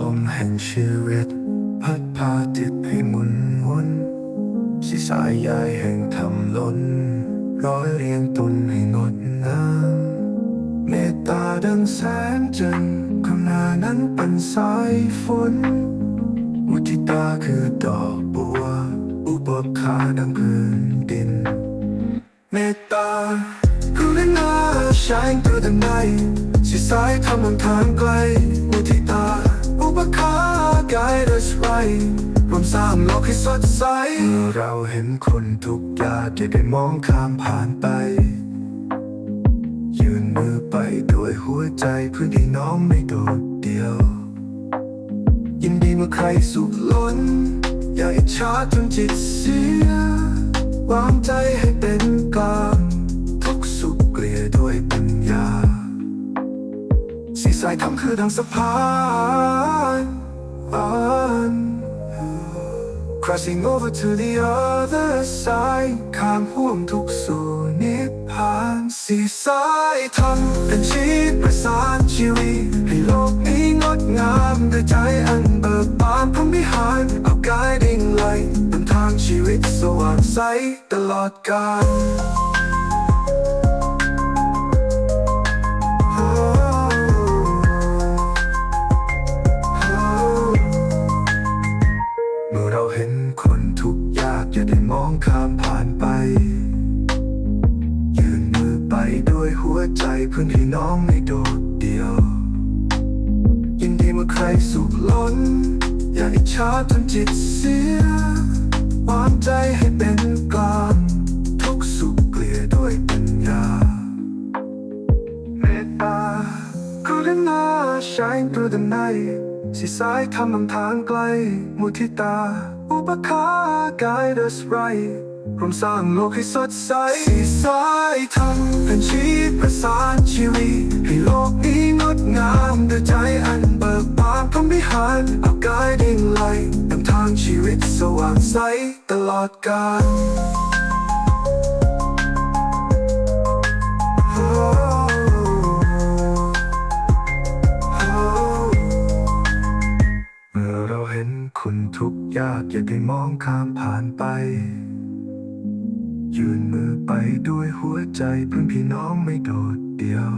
ลมแห่งชีวิต พัดพาจิตให้หมุนวนสีสายใยแห่งธรรมล้น ร้อยเรียงตนให้งดงามเมตตาดังแสงจันทร์ข้างหน้านั้นเป็นสายฝนมุทิตาคือดอกบัว อุปคาดังพื้นดิน เมตตาคือเรื่อา shine through the night สีสายทำนำทางไกลมุทิต สร้างโลกให้สดใส เมื่อเราเห็นคนทุกข์ยากอย่ได้มองข้ามผ่านไป ยืนมือไปด้วยหัวใจเพื่อที่น้องไม่โดดเดี่ยว ยินดีเมื่อใครสุขล้น อย่าอิจฉาจนจิตเสียวางใจให้เป็นกลางทุกสุขเกลี่ยด้วยปัญญาสีสายทำคือดังสะพานอ่าน Crossing over to the other side ข้ามห่วงทุกสู่นิพพานสีสายทำเป็นชีพประสานชีวิตให้โลกนี้งดงามด้วยใจอันเบิกบานพรหมวิหารเอา guiding light บนทางชีวิตสว่างใสตลอดกาล นคนทุกข์ยากอย่าได้มองข้ามผ่านไป ยืนมือไปด้วยหัวใจเพื่อนพี่น้องไม่โดดเดี่ยว ยินดีเมื่อใครสุขล้น อย่าอิจฉาจนจิตเสียวางใจให้เป็นกลางทุกสุขเกลี่ยด้วยปัญญาเมตตาคือเรื่องนา shine through the night สีสายทำนำทางไกล มุทิตา อุปคา guide us right รวมสร้างโลกให้สดใสสีสายทำเป็นชีพประสานชีวิต ให้โลกนี้งดงามด้วยใจอันเบิกบานพรหมวิหารเอา guiding light นำทางชีวิตสว่างใสตลอดกาล คุณทุกยากอย่าได้มองข้ามผ่านไป ยืนมือไปด้วยหัวใจเพื่อนพี่น้องไม่โดดเดี่ยว